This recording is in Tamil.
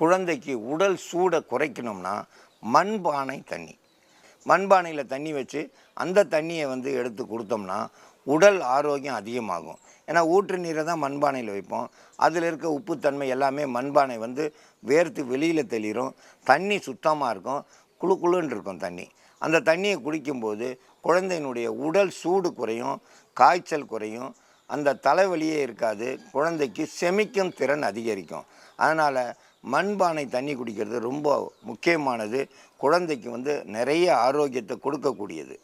குழந்தைக்கு உடல் சூடை குறைக்கணும்னா மண்பானை தண்ணி. மண்பானையில் தண்ணி வச்சு அந்த தண்ணியை வந்து எடுத்து கொடுத்தோம்னா உடல் ஆரோக்கியம் அதிகமாகும். ஏன்னா ஊற்று நீரை தான் மண்பானையில் வைப்போம். அதில் இருக்க உப்புத்தன்மை எல்லாமே மண்பானை வந்து வேர்த்து வெளியில் தெளிரும். தண்ணி சுத்தமாக இருக்கும். குளு குழுன்னு இருக்கும் தண்ணி. அந்த தண்ணியை குடிக்கும்போது குழந்தையினுடைய உடல் சூடு குறையும் காய்ச்சல் குறையும் அந்த தலைவலியே இருக்காது. குழந்தைக்கு செமிக்கும் திறன் அதிகரிக்கும். அதனால் மண்பானை தண்ணி குடிக்கிறது ரொம்ப முக்கியமானது. குழந்தைக்கு வந்து நிறைய ஆரோக்கியத்தை கொடுக்கக்கூடியது.